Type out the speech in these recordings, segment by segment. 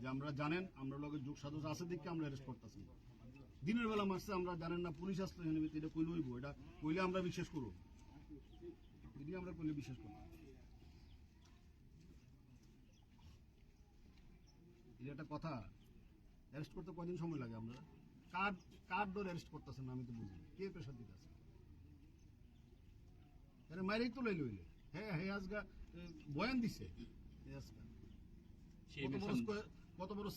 যে আমরা জানেন আমরা লোকে যোগ সদস্য আছে দেখে আমরা অ্যারেস্ট করতেছি। দিনের বেলা মাসে আমরা জানেন না পুলিশ আসলে এখানে এটা কইলে হইব এটা কইলে আমরা বিশ্বাস করব। এটি আমরা কইলে বিশ্বাস করব এটা একটা কথা অ্যারেস্ট করতে কদিন সময় লাগে আমরা কার কার ডোর অ্যারেস্ট করতেছেন আমি তো বুঝি কে প্রেশার দিতেছে? আরে মাইরেই তো লইলে হইলে। হ্যাঁ হ্যাঁ আজগা বয়ান দিছে। আজগা। কত বড়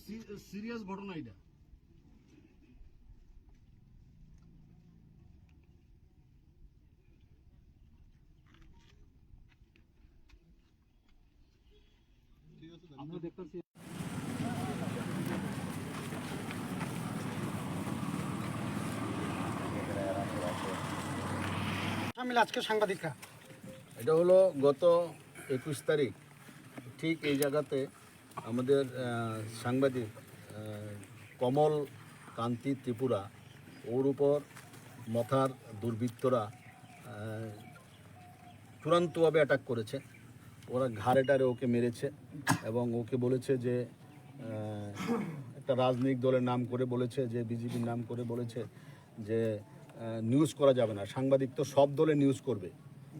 সিরিয়াস ঘটনা এটা। ঠিক আছে আমরা দেখতেছি মিলে আজকে সাংবাদিকরা। এটা হলো গত একুশ তারিখ। ঠিক এই জায়গাতে আমাদের সাংবাদিক কমল কান্তি ত্রিপুরা, ওর উপর মথার দুর্বৃত্তরা চূড়ান্তভাবে অ্যাটাক করেছে। ওরা ঘাড়ে টারে ওকে মেরেছে এবং ওকে বলেছে যে একটা রাজনৈতিক দলের নাম করে বলেছে, যে বিজেপির নাম করে বলেছে যে নিউজ করা যাবে না। সাংবাদিক তো সব দলে নিউজ করবে।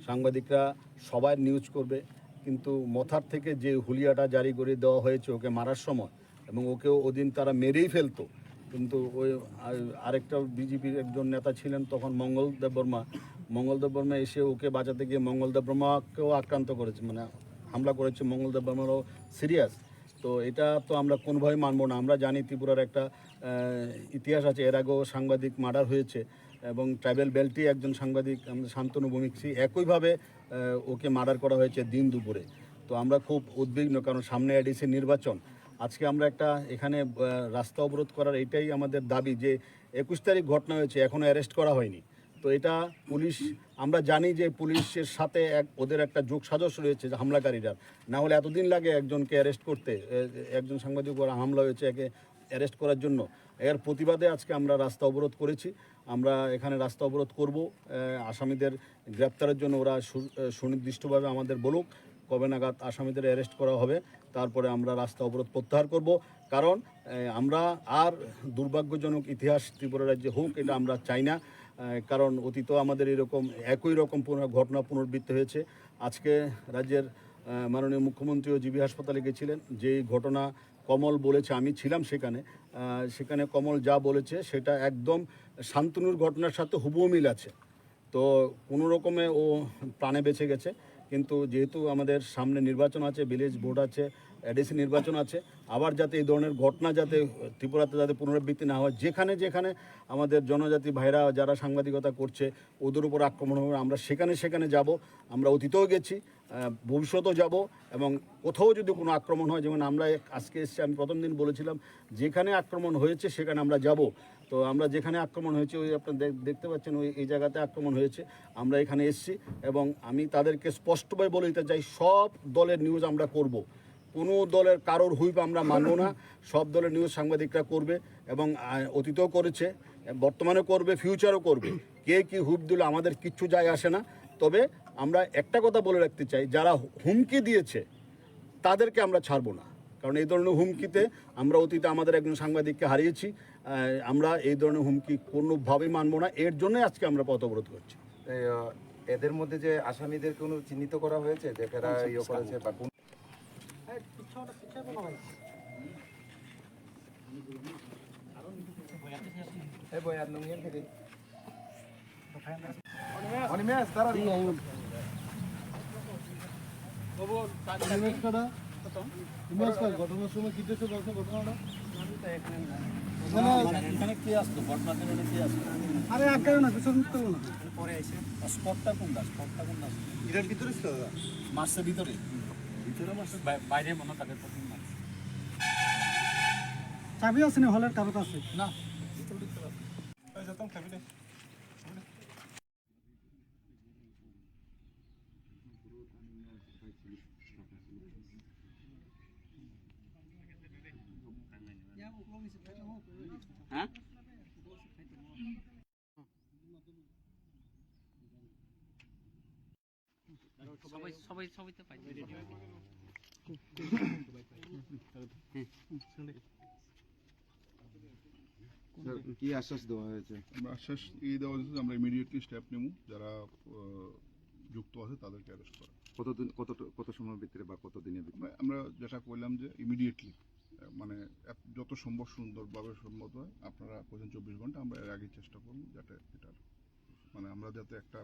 সাংবাদিকরা সবাই নিউজ করবে। কিন্তু মথার থেকে যে হুলিয়াটা জারি করে দেওয়া হয়েছে ওকে মারার সময় এবং ওকেও ওদিন তারা মেরেই ফেলতো। কিন্তু ওই আরেকটা বিজেপির একজন নেতা ছিলেন তখন মঙ্গল দেববর্মা। মঙ্গল দেববর্মা এসে ওকে বাঁচাতে গিয়ে মঙ্গল দেববর্মাকেও আক্রান্ত করেছে মানে হামলা করেছে মঙ্গল দেববর্মারও সিরিয়াস। তো এটা তো আমরা কোনোভাবেই মানব না, আমরা জানি ত্রিপুরার একটা ইতিহাস আছে, এর আগেও সাংবাদিক মার্ডার হয়েছে এবং ট্রাইবেল বেল্টে একজন সাংবাদিক শান্তনু ভৌমিকসি একইভাবে ওকে মার্ডার করা হয়েছে দিন দুপুরে। তো আমরা খুব উদ্বিগ্ন, কারণ সামনে এডিসি নির্বাচন। আজকে আমরা একটা এখানে রাস্তা অবরোধ করার এটাই আমাদের দাবি যে একুশ তারিখ ঘটনা হয়েছে এখনও অ্যারেস্ট করা হয়নি। তো এটা পুলিশ, আমরা জানি যে পুলিশের সাথে এক, ওদের একটা যোগ সাজস রয়েছে হামলাকারীরা। না হলে এতদিন লাগে একজনকে অ্যারেস্ট করতে একজন সাংবাদিক হামলা হয়েছে একে অ্যারেস্ট করার জন্য। এর প্রতিবাদে আজকে আমরা রাস্তা অবরোধ করেছি। আমরা এখানে রাস্তা অবরোধ করব আসামিদের গ্রেপ্তারের জন্য ওরা সুনির্দিষ্টভাবে আমাদের বলুক কবে নাগাদ আসামিদের অ্যারেস্ট করা হবে, তারপরে আমরা রাস্তা অবরোধ প্রত্যাহার করব। কারণ আমরা আর দুর্ভাগ্যজনক ইতিহাস ত্রিপুরা রাজ্যে হোক, এটা আমরা চাই না কারণ অতীত আমাদের এরকম একই রকম ঘটনা পুনর্বৃত্ত হয়েছে। আজকে রাজ্যের মাননীয় মুখ্যমন্ত্রীও জিবি হাসপাতালে গেছিলেন, যেই ঘটনা কমল বলেছে, আমি ছিলাম সেখানে সেখানে কমল যা বলেছে সেটা একদম শান্তনুর ঘটনার সাথে হুবহু মিল আছে। তো কোনো রকমে ও প্রাণে বেঁচে গেছে। কিন্তু যেহেতু আমাদের সামনে নির্বাচন আছে ভিলেজ বোর্ড আছে এডিসি নির্বাচন আছে, আবার যাতে এই ধরনের ঘটনা যাতে ত্রিপুরাতে যাতে পুনরাবৃত্তি না হয়, যেখানে যেখানে আমাদের জনজাতি ভাইরা যারা সাংবাদিকতা করছে, ওদের উপর আক্রমণ হবে, আমরা সেখানে সেখানে যাব, আমরা অতীতেও গেছি ভবিষ্যতেও যাব এবং কোথাও যদি কোনো আক্রমণ হয়, যেমন আমরা আজকে এসেছি, আমি প্রথম দিন বলেছিলাম, যেখানে আক্রমণ হয়েছে সেখানে আমরা যাব। তো আমরা যেখানে আক্রমণ হয়েছে, ওই আপনার দেখ- দেখতে পাচ্ছেন ওই, এই জায়গাতে আক্রমণ হয়েছে। আমরা এখানে এসেছি এবং আমি তাদেরকে স্পষ্টভাবে বলে দিতে চাই, সব দলের নিউজ আমরা করব। কোনো দলের কারোর হুইপ আমরা মানব না, সব দলের নিউজ সাংবাদিকরা করবে এবং অতীতেও করেছে বর্তমানে করবে ফিউচারও করবে। কে কি হুইপ দিল আমাদের কিচ্ছু যায় আসে না। তবে আমরা একটা কথা বলে রাখতে চাই, যারা হুমকি দিয়েছে, তাদেরকে আমরা ছাড়বো না। কারণ এই ধরনের হুমকিতে আমরা অতীতে আমাদের একজন সাংবাদিককে হারিয়েছি আমরা এই ধরনের হুমকি কোনোভাবেই মানবো না। এর জন্যই আজকে আমরা পথ অবরোধ করছি এদের মধ্যে যে আসামিদের কোনো চিহ্নিত করা হয়েছে? যে কারা ইয়ে করেছে বা কোন অনিমেষ তারা ঘটনার সময় কি ঘটনাটা? আরে আগে না পিছন করো না। স্পটটা কোনটা? স্পটটা কোনটা? এটার ভিতরে ছিল মাসের ভিতরে? ভিতরে মাসের বাইরে মনে থাকে প্রথম মাস চাবি আছে না হলের কাগজ আছে না। সবাই সবাই সবাই তো পাই কি আশ্বাস দেওয়া হয়েছে? আমরা আশ্বাস এই দেওয়া হয়েছে যে আমরা ইমিডিয়েটলি স্টেপ নেব। যারা যুক্ত আছে তাদেরকে অ্যারেস্ট করা কতদিন কত কত সময়ের ভিতরে বা কত দিনের ভিতরে? আমরা- আমরা যেটা করলাম যে ইমিডিয়েটলি মানে যত সম্ভব সুন্দরভাবে সম্মত হয় আপনারা বলছেন চব্বিশ ঘণ্টা আমরা এর আগে চেষ্টা করব যাতে এটার মানে আমরা যাতে একটা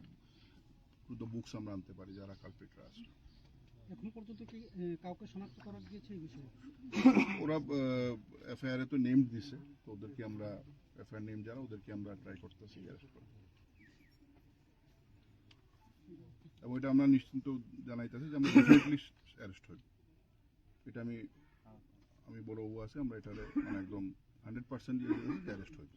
দ্রুত বুকস আমরা আনতে পারি যারা কালপিটরা আছে। এখন পর্যন্ত কি কাউকে শনাক্ত করা গিয়েছে এই বিষয়ে? ওরা এফআইআর তো নেম দিছে তো ওদেরকে আমরা এফআইআর নেম যারা ওদেরকে আমরা ট্রাই করতেছি অ্যারেস্ট এবং এটা আমরা নিশ্চিন্ত জানাইতেছি যে আমরা অ্যারেস্ট হইব। এটা আমি আমি বড় ও আছে আমরা এটারে মানে একদম হান্ড্রেড পার্সেন্ট দিয়ে দিতেছি যে অ্যারেস্ট হইব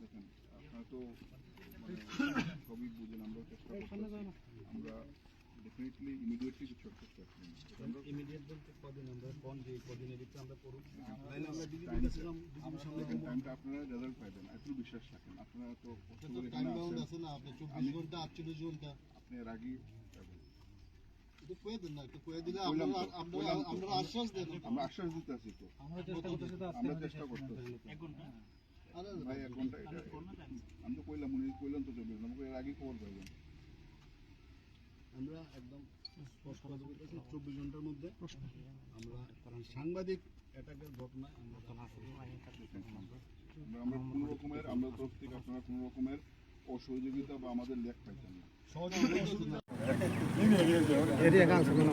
দেখেন আপনারা তো মানে সবই বুঝেন আমরাও চেষ্টা আমরা ডেফিনেটলি ইমিডিয়েটলি কিছু একটা স্টেপ নিই আমরা ইমিডিয়েট বলতে কদিন আমরা কোন যে কদিনের ভিতরে আমরা করব? টাইম আমরা ডিজিটাল টাইম সামনে টাইমটা আপনারা রেজাল্ট পাইবেন একটু বিশ্বাস রাখেন। আপনারা তো কষ্ট করে এখানে আছেন? না আপনি চব্বিশ আমি- ঘণ্টা আটচল্লিশ ঘণ্টা। আপনি এর পাবেন। কয়ে দেন না একটু কয়ে দিলে। আপনারা আশ্বাস দেন। আমরা আশ্বাস দিতে তো। আমরা চেষ্টা করতেছি তো আমরা চেষ্টা করতেছি। আরে ভাই এক ঘণ্টা এটা আমি তো কইলাম উনি কইলাম তো চব্বিশ আমাকে এর আগেই খবর পাইবেন আমরা একদম স্পষ্ট কথা চব্বিশ ঘণ্টার মধ্যে। আমরা কারণ সাংবাদিক অ্যাটাকের ঘটনায় আমরা কোনো রকমের আমরা তরফ থেকে আপনারা কোনো রকমের অসহযোগিতা বা আমাদের লেখ পাইতেন না। গাং সঙ্গে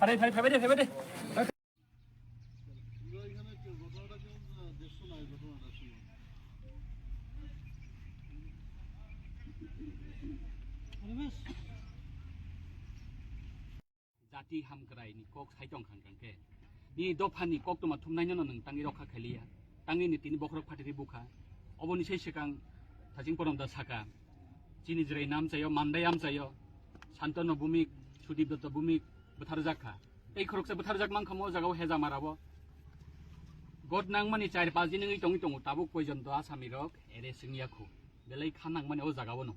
আরে ভাই ভেবে দে ভেবে দে জাতি হামকরাইনি কক সাইটং খানকানকে ni dofani kok tuma thumnai no nang tangi rokha khaliya tangi ni tini bokhorok phatiri bukha oboni sei sekang thajing porom da saka chini jrei nam chayo mandai am chayo shantanu bhumik sudip dutta bhumik buthar jakha এই খরকসে বুথার জাক মাংখামো জাগাও হেজা মারাবো গদ নাংমানি চার পাঁচ দিন এই টঙি টঙো তাবুক পর্যন্ত আসামি rock এরে সিংয়াখু বেলাই খান নাংমানি ও জাগাবো ন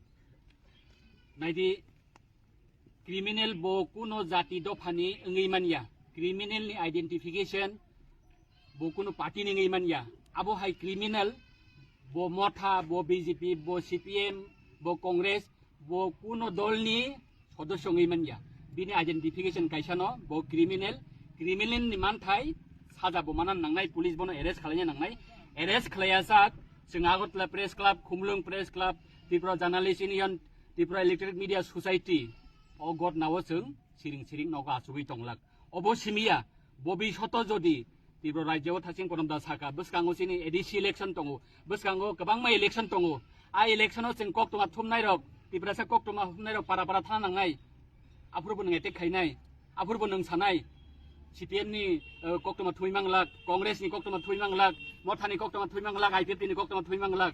নাইদি ক্রিমিনেল বো কোনো জাতি দফানি ওই মানিয়া ક્રિમિનલની આઈડેન્ટિફિકેશન બોકુનું પાર્ટી નહીં ગઈ માન્યા આબો હાઈ ક્રિમિનલ બો મોઠા બો બીજેપી બો સીપીએમ બો કોંગ્રેસ બો કુનો દલની সদস্য નહીં માન્યા বিনি আইডেন্টিফিকেশন কাইসানো বো ক্রিমিনেল ক্রিমিনেল নিমান থাই সাজা বমানা নাংনাই পুলিশ বনো এরেস্ট খালাইনা নাংনাই এরেস্ট খালাইয়া সাক जों Agartala press club खुमलुं press club Tripura journalist union Tripura electric media society अ गद नाव जों सिरिं सिरिं नावगा आसुबै दंलाग অবসিমিয়া ভবিষ্যত যদি তীব্র রাজ্যও থাচিং করমদা সাকা বসকাঙ্গো চিনি এডিসি ইলেকশন তঙ্গো বসকাঙ্গো গবাং মা ইলেকশন তঙ্গো আ ইলেকশনও চিন কক তোমা থুমনাই রক টিপ্রাসা কক তোমা হুমনাই রক পারা পারা থানা নাঙ্গাই আফুরবো নং এটেক খাইনাই আফুরবো নং সানাই সিপিএম নি কক তোমা থুইমাংলাক কংগ্রেস নি কক তোমা থুইমাংলাক, মথানি কক তোমা থুইমাংলাক আইপিএফ নি কক তোমা থুইমাংলাক।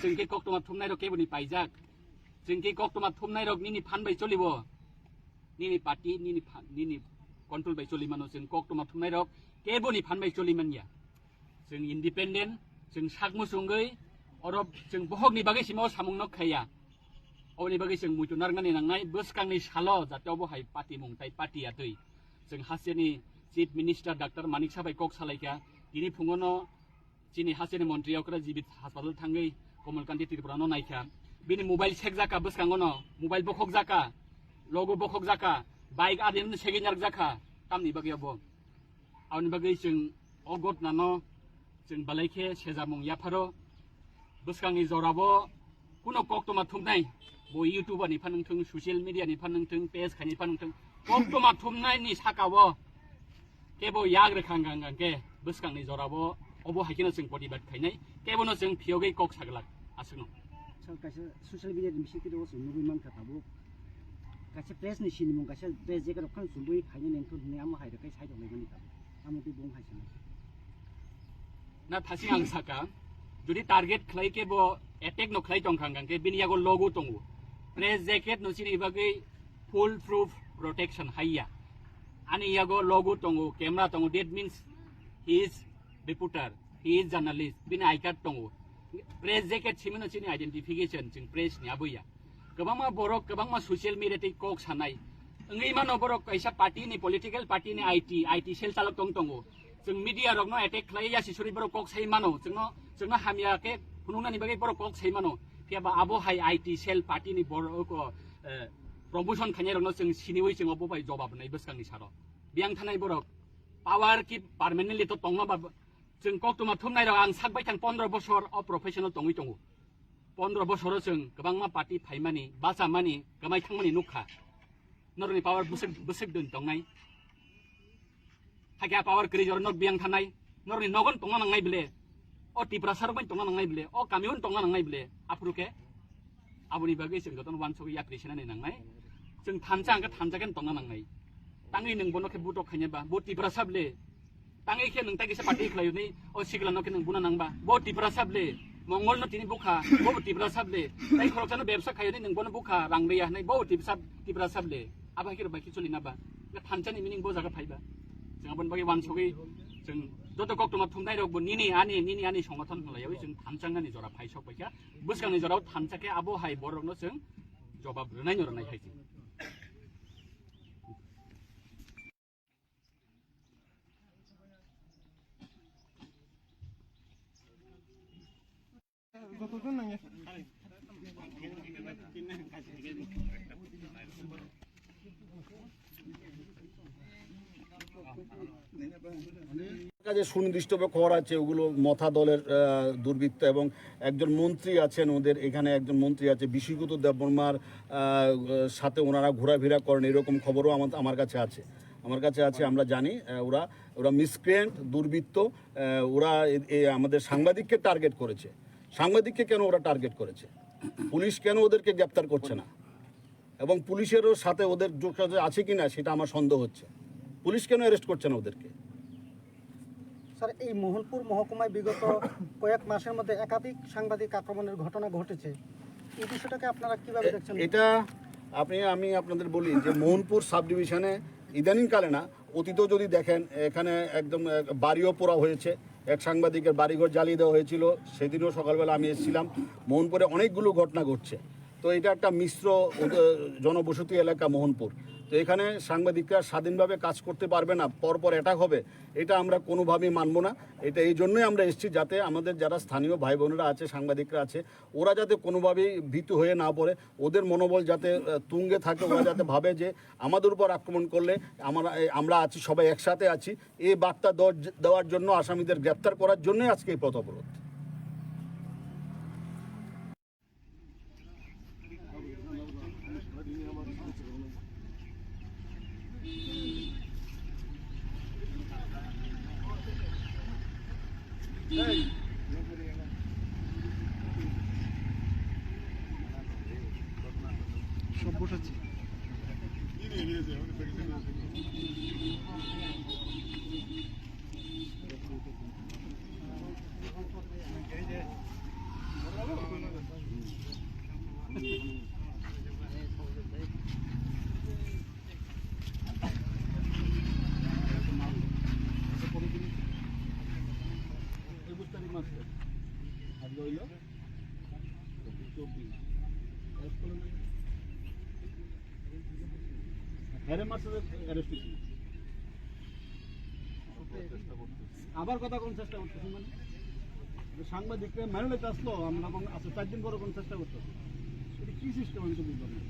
চিনকি কক তোমা থুমনাই রক কেবনি পাইজাক? চিনকি কক তোমা থুমনাই রক নিনি ফানবাই চলিব? নিনি party Nini Nini controlled by Soliman Hussein Koktum of Tumerok, Keboni Pan by Soliman Ya. Sing independent, sing Shakmusungai, Orob sing Bohog Nibagishimo Samung no Kaya. Oni Bagishing Mutunargan in Nangai, Buskani Shalo, Zatobo Hai Pati Mung Tai Pati Atui. Sing Hasini, Chief Minister Dr. Manik Sabai Kok Salaika, Dini Pungono, Chini Hasini Montri Okra Jibit Hospital Tangai, Komalkanti Tripurano Naika. Bini mobile check zaka buskangono, mobile bokhok zaka, logo bokhok zaka, baik ada yang segini jarak jaka tam ni bagi abo awak ni bagi jeng ogot nano jeng balai ke sejamung ya paro buskang i zorabo kuno kok tu matum nai bo youtuber ni panang tung social media ni panang tung page kani panang tung kok tu matum nai ni sakabo kebo yag rekhang gang gang ke buskang ni zorabo obo hakina jeng body bat kai nai kebo no jeng pioge kok saglak asung so kaisa social media ni sikiro so nugui man ka tabo kaisa press ni sini mung kaisa press je karok khang sumbui khaini neng tu ne amo hai kai sai dong ni ta amo tu bong hai sini na thasi ang saka যদি target খাইকে ব attack ন খাই টংখাং গাংকে বিনিয়াগো লগো টংগু প্রেস জ্যাকেট নসিন ইবাগে ফুল প্রুফ প্রোটেকশন হাইয়া আনি ইয়াগো লগো টংগু camera টংগু that means he is reporter he is journalist বিন আইকার টংগু প্রেস জ্যাকেট সিমিন নসিন আইডেন্টিফিকেশন চিং প্রেস নি আবুয়া identification jing press ni abuya गोबांमा बर' गोबांमा ससियेल मिडियाथिक कक सानाय ओंगै मानो बर' कायसा पार्टिनि पलिटिकेल पार्टिनि आइटि आइटि सेल चालक दं दङ जों मिडिया रगनो एटेक खालाय यासिसुरि बर' कक साइ मानो जोंनो जोंनो हामियाके फुनुंनानि बागै बर' कक साइ मानो फियाबा आबो हाइ आइटि सेल पार्टिनि बर' प्रमोशन खानाय रगनो जों सिनिवै जों अबो बाय जवाब नाय बसकांनि सार बियां थानाय बर' पावार कि पार्मानेन्टलि तो दङबा जों कक्टमा थुमनाय रग आं साकबाय थां 15 बोसोर अ प्रफेशनेल दङै दङ पन्ध्र बोसोर जों गोबांमा पार्टी फाइमानि बाजामानि गोमाय थांमानि नुखा नरनि पावार बुसक बुसक दोन दंनाय हागिया पावार क्रिजर नर बियां थानाय नरनि नगन तंगा नांनाय बिले अ टिप्रा सारबाय तंगा नांनाय बिले अ कामिउन तंगा नांनाय बिले आप्रुके आबुनि बागै जों गतन वान सगै याप्रिसिनानै नांनाय जों थामजा आंगा थामजागोन तंगा नांनाय ताङै नों बनके बुटक खायनोबा बो टिप्रा साबले ताङै खे नों तागिसे पार्टी खलायनि अ सिगलानके नों बुना नांबा mongol no tini buka bo ti bra sable tai khoro chana bebsa khayo ni ningbo no buka rang ya nai bo ti sab ti bra sable aba ki ba ki chuli na ba na thanchani mining bo jaga phaiba jang bon bagi wan chogi jang যত কক্তমা থাই রকম নিনি আনি নিনি আনি সংগঠন হলাইয়াও যেন থানচাঙ্গানি জরা ফাইসক বৈকা বুসগাংনি জরাও থানচাকে আবহাই বরকনো যেন জবাব রনাই রনাই হাইছি যতজন নাই সুনির্দিষ্ট খবর আছে, ওগুলো মথা দলের দুর্বৃত্ত এবং একজন মন্ত্রী আছেন ওদের, এখানে একজন মন্ত্রী আছে বিশ্বকুত দেববর্মার সাথে ওনারা ঘোরাফেরা করেন, এরকম খবরও আমার আমার কাছে আছে। আমার কাছে আছে, আমরা জানি ওরা ওরা মিসক্রেন্ট দুর্বৃত্ত ওরা আমাদের সাংবাদিককে টার্গেট করেছে। সাংবাদিককে কেন ওরা টার্গেট করেছে? পুলিশ কেন ওদেরকে গ্রেপ্তার করছে না? এবং পুলিশেরও সাথে ওদের যোগাযোগ আছে কি না সেটা আমার সন্দেহ হচ্ছে। পুলিশ কেন অ্যারেস্ট করছে না ওদেরকে? স্যার এই মোহনপুর মহকুমায় বিগত কয়েক মাসের মধ্যে একাধিক সাংবাদিক আক্রমণের ঘটনা ঘটেছে। এই বিষয়টাকে আপনারা কীভাবে দেখছেন? এটা আপনি আমি আপনাদের বলি যে মোহনপুর সাব ডিভিশনে ইদানিংকালে না অতীতেও যদি দেখেন এখানে একদম বাড়িও পোড়া হয়েছে। এক সাংবাদিকের বাড়িঘর জ্বালিয়ে দেওয়া হয়েছিল। সেদিনও সকালবেলা আমি এসেছিলাম। মোহনপুরে অনেকগুলো ঘটনা ঘটছে। তো এটা একটা মিশ্র জনবসতি এলাকা মোহনপুর। তো এখানে সাংবাদিকরা স্বাধীনভাবে কাজ করতে পারবে না, পরপর অ্যাটাক হবে, এটা আমরা কোনোভাবেই মানব না। এটা এই জন্যই আমরা এসেছি যাতে আমাদের যারা স্থানীয় ভাই বোনেরা আছে, সাংবাদিকরা আছে, ওরা যাতে কোনোভাবেই ভীত হয়ে না পড়ে, ওদের মনোবল যাতে তুঙ্গে থাকে, ওরা যাতে ভাবে যে আমাদের উপর আক্রমণ করলে আমরা আমরা আছি, সবাই একসাথে আছি। এই বার্তা দেওয়ার- জন্য আসামিদের গ্রেপ্তার করার জন্যই আজকে এই পথ অবরোধ। সভ্যসাচী একুশ তারিখ মাসে আজকে হইল চব্বিশ হ্যারে মাসে অ্যারেস্ট হয়েছিল আবার কথা কোন চেষ্টা করতেছি মানে। সাংবাদিকরা নিতে আসলো আমরা আচ্ছা চার দিন পরে কোন চেষ্টা করতেছি। এটা কি সিস্টেম আমি তো বুঝলাম না।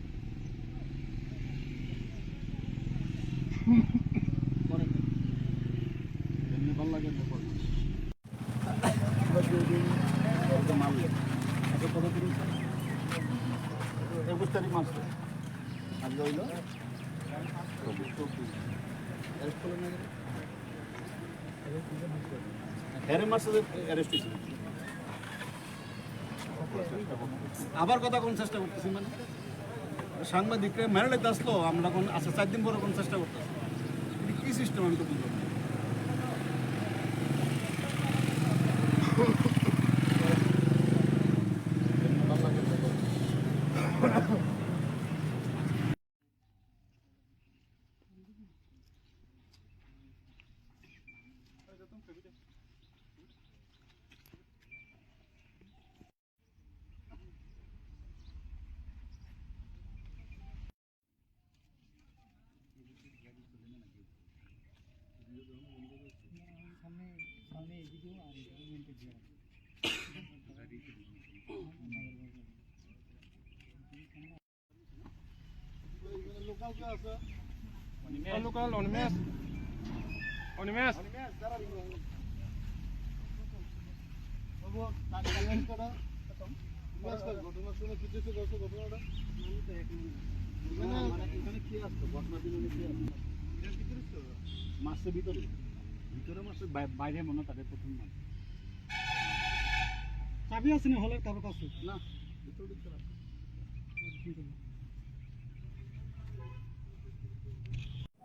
ভালো লাগে না পরে। একুশ তারিখ মাসে আজকে হইল হ্যারে মাসে অ্যারেস্ট হয়েছিল আবার কথা কোন চেষ্টা করতেছি মানে? সাংবাদিকরা মেরে লেতে আসলো, আমরা কোন আচ্ছা চার দিন পরে কোন চেষ্টা করতেছি? কি সিস্টেম আমি তো বুঝলাম না। লোকাল কে আছে ঘটনা ঘটনাটা মানে কি আসতো ঘটনার দিনে কি আসতো মাসের ভিতরে ভিতরে মাসের বাইরে মনে হয় তাদের প্রথম মাস চাবি আছে না হলের কারো কাছে না ভিতরে ভিতরে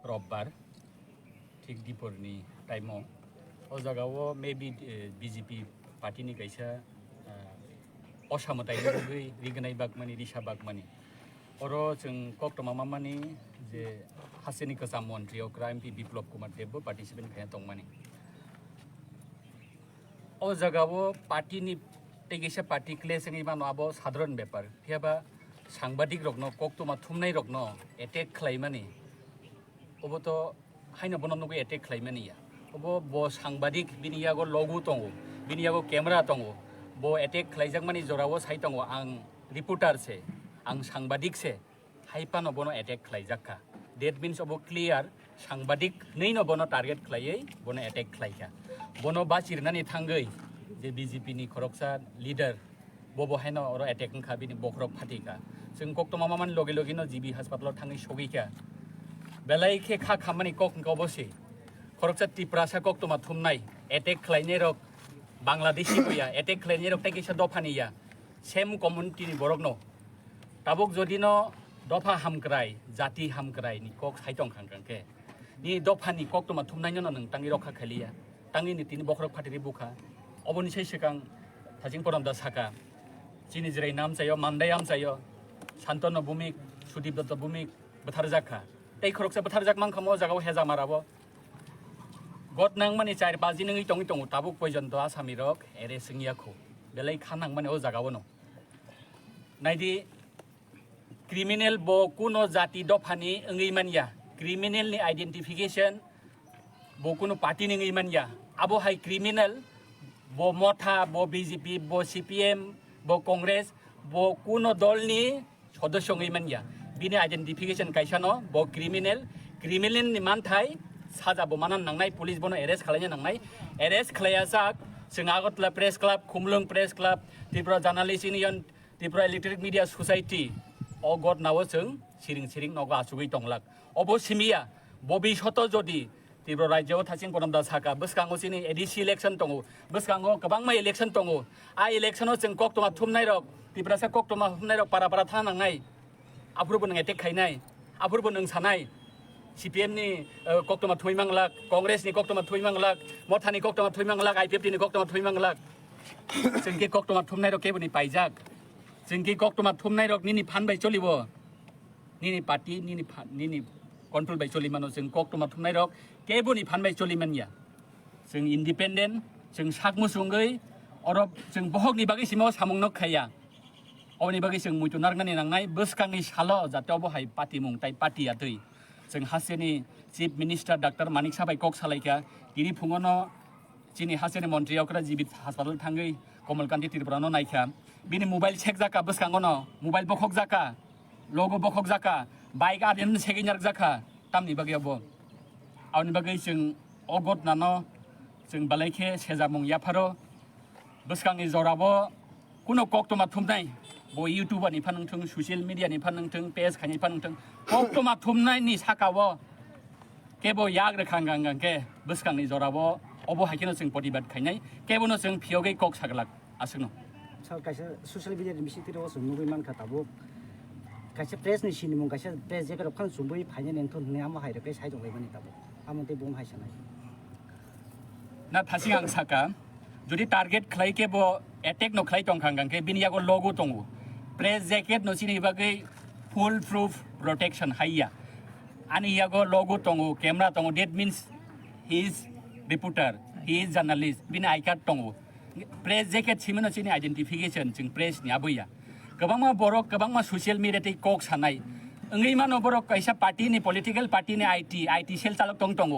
रबबार थिग दिपरनि टाइमाव अ जागाव मेबि बिजेपि पार्टिनि गायसा असामताय गुबै रिगनाय बागमानि रिसा बागमानि अर जों कक्टमा मामानि de haseni ka samon rio crime pi biplop kumar debbo participant khe tong mani ও জায়গাবো পার্টি নি টেগেছে পার্টি ক্লে সঙ্গে ইমান আবো সাধারণ ব্যাপার। ফিয়াবা সাংবাদিক রগ্ন কক তোমা থুমনাই রগ্ন, এটেক খালাইমানি। অবো তো হাইনা বননগো এটেক খালাইমানি ইয়া। অবো ব সাংবাদিক বিনিয়াগো লগু তঙ্গো, বিনিয়াগো ক্যামেরা তঙ্গো, ব এটেক খালাইজাক মানি জরাবো সাই তঙ্গো। আং রিপোর্টার সে, আং সাংবাদিক সে। हाइपानो बनो एटेक खालाइजाखा डेट मिन्स अब क्लियार সাংবাদিক नै न बनो टार्गेट खालायै बनो एटेक खालाइखा बनो बाचिरनानै थांगै जे बिजेपिनि खरकसा लिडार बबहायनो अर एटेक खा बिनि बख्रक फाटिका जों कक्टमा मामान लगे लगेनो जिबि हास्पातालाव थाङै सगैखा बेलाय खे खा खामानि कक गबसे खरकसा टिप्रासा कक्टमा थुमनाय एटेक खालायनाय रक बांलादेशी गैया एटेक खालायनाय रक ताइकेसा दफानिया सेम कमिउनिटिनि দফা হামগ্রাই জাতি হামগ্রাই নি কক হাইটং খাংগ্রাংকে নি দফানি কক তোমা থুমনাইনো না নং তাঙ্গি রক্ষা খালিয়া তাঙ্গি নীতিনি বখরক ফাটিরি বুখা অবনি সেই সেকাং থাজিং পরম দা সাকা চিনি জিরাই নাম চাইও মান্দাই আম চাইও শান্তন ভূমিক সুদীপ দত্ত ভূমিক বথার জাখা তাই খরকসে বথার জাক মাংখামো জাগাও হেজা মারাবো গত নাং মানে চার বাজি নং ইটং ইটং তাবুক পর্যন্ত আসামি রক এরে সিংয়াখু বেলাই খানাং মানে ও জাগাও নাইদি criminal bo kuno jati dofani ngi manya criminal ni identification bo kuno party ni ngi manya abo hai criminal bo motha bo bjp bo cpm bo congress bo kuno dol ni সদস্য ngi manya bini identification kaisano bo criminal criminal ni man thai সাজা বমানা নাংনাই police বনো arrest খালাইনা নাংনাই arrest খালাইয়াসাক जों Agartala press club खुमलुं press club Tripura journalist union Tripura electric media society अ गद नावो जों सिरिं सिरिं नग आसुगै दंलाक अब सिमिया भबिष्यत जदि त्रिपुरा रायजोआव थासिं गरमदा साका बोसकाङाव सिनि एडिसि इलेक्सन दङ बोसकाङाव गोबां माइ इलेक्सन दङ आ इलेक्सनाव जों कक्टमा थुमनाय रक त्रिपुरासा कक्टमा थुमनाय रक पारा पारा थाना नांनाय आफोरबो नों एटेक खायनाय आफोरबो नों सानाय सिपिएमनि कक्टमा थुइमांलाक कंग्रेसनि कक्टमा थुइमांलाक मथानि कक्टमा थुइमांलाक आइपिएफटिनि कक्टमा थुइमांलाक जोंखि कक्टमा थुमनाय रक केबोनि पाइजाक जोंखि कक्टमा थुमनाय रक निनि फानबाय चलिब निनि पार्टी निनि फा- निनि कन्ट्रोल बाय चलिमानो जों कक्टमा थुमनाय रक केबोनि फानबाय चलिमानिया जों इन्डिपेन्डेन्ट जों साक मुसुङै अरब जों बहकनि बागै सिमाव सामुंनो खाया अबनि बागै जों मुइथु नारगानि नांनाय बोसकांनि साल जातियाव बहाय पार्टी मुं ताइ पार्टीया दै जों हासेनि चिफ मिनिस्टार डाक्टर मानिक साबाय कक सालायखा दिनै फुङावनो चिनि हासेनि मन्त्रियावक्रा जिबित हास्पाताल थाङै कमलकान्ति त्रिपुरानो नायखा bini mobile check zaka bus kangono mobile bokhok zaka logo bokhok zaka bike adin chekin yak zaka tamni bagya bo awni bagai jeng ogot nano jeng balai ke sejamung yaparo bus kangi zorabo kuno kok to mathum nai bo youtuber ni phanung thung social media ni phanung thung page khani phanung thung kok to mathum nai ni sakawo kebo yak re khang gang gang ke bus kangi zorabo obo hakino jeng potibad khainai kebo no jeng phiyoge kok saglak asno 살 가서 수술 비자를 미시 들어와서 누구만 갔다고 가서 프레스는 신이 뭔 가서 프레스 제가 칸 준비 반년엔 돈 내야 뭐 하이래 배사이 좀 해보니 따고 아무데 몸 하시나 나 다시 강사가 যদি target খাইকে ব এটেক নখাই টংখাংগাংকে বিনি আগর লগো টংগু press jacket নসিনি ইবাগে ফুল প্রুফ প্রোটেকশন হাইয়া আনি ইয়াগো লগো টংগু camera টংগু that means he is reporter he is journalist বিনি আই কার্ড টংগু प्रेस जेकेट सिमनो सिनि आइडेन्टिफिकेशन जों प्रेसनि आबैया गोबांमा बर' गोबांमा ससियेल मिडियाते कक सानाय ओंगै मानो बर' कैसा पार्टीनि पलिटिकेल पार्टीनि आइटि आइटि सेल चालक दं दङ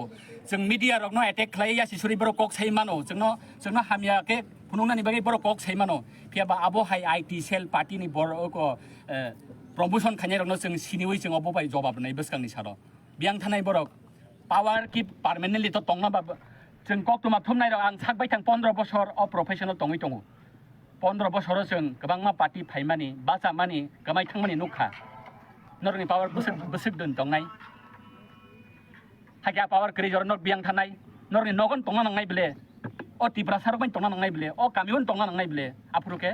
जों मिडिया रकनो एटेक खालाय सिसुरि बर' कक साइ मानो जोंनो जोंनो हामियाके फुनुंनानि बागै बर' कक साइ मानो फियाबा आबो हाइ आइटि सेल पार्टीनि बर' प्रमोशन खानाय रकनो जों सिनिवै जों अबो बाय जवाब नाय बोसकांनि सार बियां थानाय बर' पावार कि पार्मानेन्टलि तो दंनाबाबो जों गक्टु माथुम नायराव आं साकबाय थां पन्द्र अ अप्रफेसनेल दङै दङ पन्द्र बसराव जों गोबां मा पार्टि फाइमानि बाजामानि गोमायथांमानि नुखा नरनि पावार बोसोर बोसोर दोन दंनाय हाइया पावार ग्रेजर नर बियां थानाय नरनि नगन दंना नांनाय बेले अ तिब्रासारबाय दंना नांनाय बेले अ गामियावनो दंना नांनाय बेले आफुरुके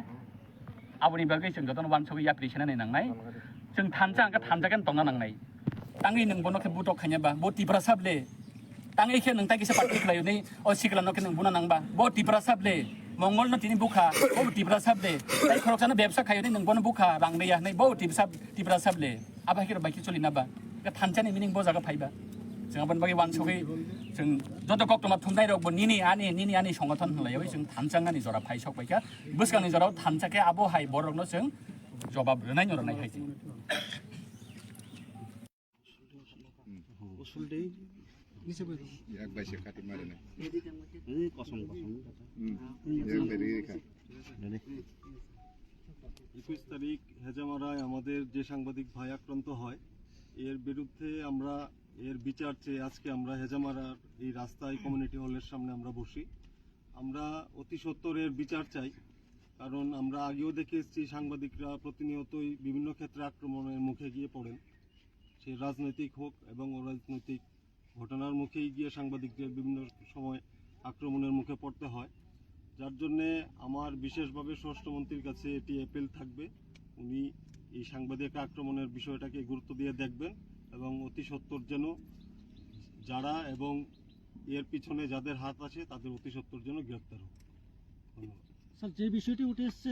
आबुनि बागै जों गोदान वान सबै एप्लिकेसन नांनाय जों थानजा आंगा थानजागोन दंना नांनाय आंनि नों बनखे बुदक खायनाबा ब तिब्रासाबले तिब्रा साबले ताङै खे नों तागिसे पार्टी खलायो नै अ सिकला नके नों बुना नांबा ब तिब्रा साबले मंगल न तिनि बुखा ब तिब्रा साबले ताइ खरकसानो बेबसा खायो नै नों बन बुखा रांनैया नै ब तिब्रा तिब्रा साबले आबा हिर बाइकि चलि नाबा थानजानि मिनिं बजागा फाइबा जों बन बागै वान सगै जों जत कक्टमा थुमनाय रकबो निनि आनि निनि आनि संगठन हलायाव जों थानजांगानि जरा फाइ सकबायका बोसकानि जराव थानजाके आबो हाइ बरकनो जों जवाब रोनाय नरनाय हाइ जों এক বাইশে কাটি মারে না। একবার রেখা একুশ তারিখ হেজামারায় আমাদের যে সাংবাদিক ভাই আক্রান্ত হয় এর বিরুদ্ধে আমরা এর বিচার চেয়ে আজকে আমরা হেজামারার এই রাস্তায় কমিউনিটি হলের সামনে আমরা বসি। আমরা অতি সত্বর এর বিচার চাই কারণ আমরা আগেও দেখে এসেছি সাংবাদিকরা প্রতিনিয়তই বিভিন্ন ক্ষেত্রে আক্রমণের মুখে গিয়ে পড়েন। সে রাজনৈতিক হোক এবং অরাজনৈতিক ঘটনার মুখেই গিয়ে সাংবাদিকদের বিভিন্ন সময় আক্রমণের মুখে পড়তে হয়। যার জন্যে আমার বিশেষভাবে স্বরাষ্ট্রমন্ত্রীর কাছে এটি অ্যাপেল থাকবে। উনি এই সাংবাদিক আক্রমণের বিষয়টাকে গুরুত্ব দিয়ে দেখবেন এবং অতি সত্বর যেন যারা এবং এর পিছনে যাদের হাত আছে তাদের অতি সত্বর যেন গ্রেপ্তার হোক। ধন্যবাদ। স্যার, যে বিষয়টি উঠে এসছে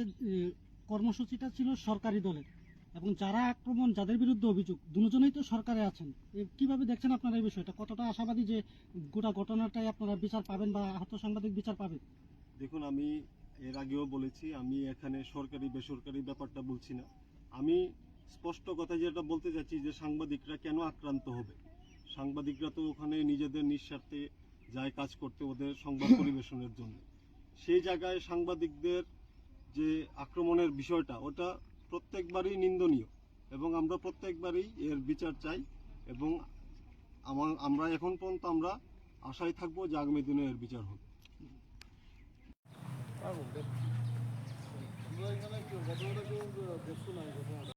কর্মসূচিটা ছিল সরকারি দলের। এবং যারা আক্রমণ যাদের বিরুদ্ধে অভিযোগ দুজনেই তো সরকারে আছেন। কীভাবে দেখছেন আপনারা এই বিষয়টা? কতটা আশাবাদী যে গোটা ঘটনাটাই আপনারা বিচার পাবেন বা আহত সাংবাদিক বিচার পাবেন দেখুন আমি এর আগেও বলেছি আমি এখানে সরকারি বেসরকারি ব্যাপারটা বলছি না। আমি স্পষ্ট কথা যেটা বলতে চাচ্ছি যে সাংবাদিকরা কেন আক্রান্ত হবে? সাংবাদিকরা তো ওখানে নিজেদের নিঃস্বার্থে যায় কাজ করতে ওদের সংবাদ পরিবেশনের জন্য। সেই জায়গায় সাংবাদিকদের যে আক্রমণের বিষয়টা ওটা প্রত্যেকবারই নিন্দনীয় এবং আমরা প্রত্যেকবারই এর বিচার চাই এবং আমার আমরা এখন পর্যন্ত আমরা আশায় থাকব যে আগামী দিনে এর বিচার ঘটনাটা।